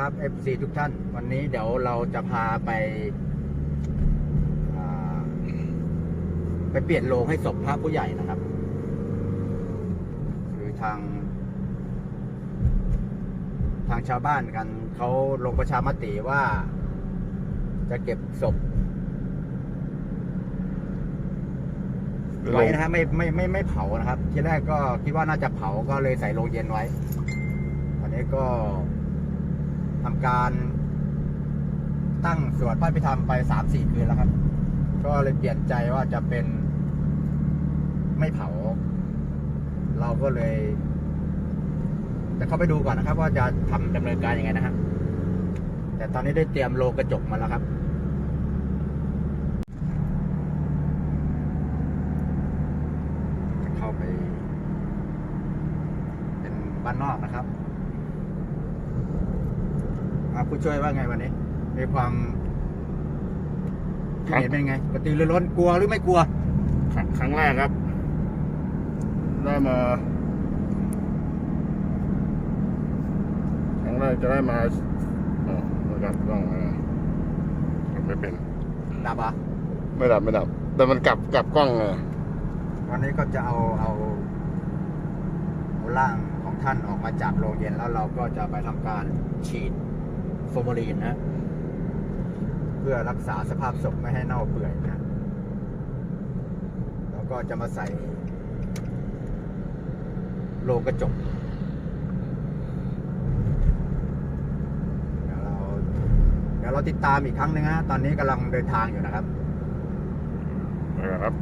ครับ FC ทุกท่าน วันนี้เดี๋ยวเราจะพาไปไปเปลี่ยนโลงให้ศพพระผู้ใหญ่นะครับ คือทาง ทางชาวบ้านกันเขาลงประชามติว่า จะเก็บศพไว้นะฮะไม่ไม่ไม่ไม่เผานะครับ ทีแรกก็คิดว่าน่าจะเผาก็เลยใส่โรงเย็นไว้วันนี้ก็ การตั้งสวดพระพิธรรมไปสามสี่คืนแล้วครับ ก็เลยเปลี่ยนใจว่าจะเป็นไม่เผา เราก็เลย จะเข้าไปดูก่อนนะครับ ว่าจะทำดำเนินการยังไงนะฮะแต่ตอนนี้ได้เตรียมโลกระจกมาแล้วครับจะเข้าไป เป็นบ้านนอกนะครับ อะผู้ช่วยว่าไงวันนี้มีความคิดเห็นเป็นไงกระตือรือร้นกลัวหรือไม่กลัว ครั้งครั้งแรกครับ ได้มาครั้งแรกจะได้มาอ๋อไม่ดับกล้องนะกลับไม่เป็นดับอะไม่ดับไม่ดับ แต่มันกลับกลับกล้องไงวันนี้ก็จะเอาเอาเอาร่างของท่านออกมาจากโรงเย็นแล้วเราก็จะไปทำการฉีด ฟอร์มาลีนนะ เพื่อรักษาสภาพศพไม่ให้เน่าเปื่อยนะแล้วก็จะมาใส่โลกระจกเดี๋ยวเราเดี๋ยวเราติดตามอีกครั้งนึงฮะตอนนี้กำลังเดินทางอยู่นะครับนะครับ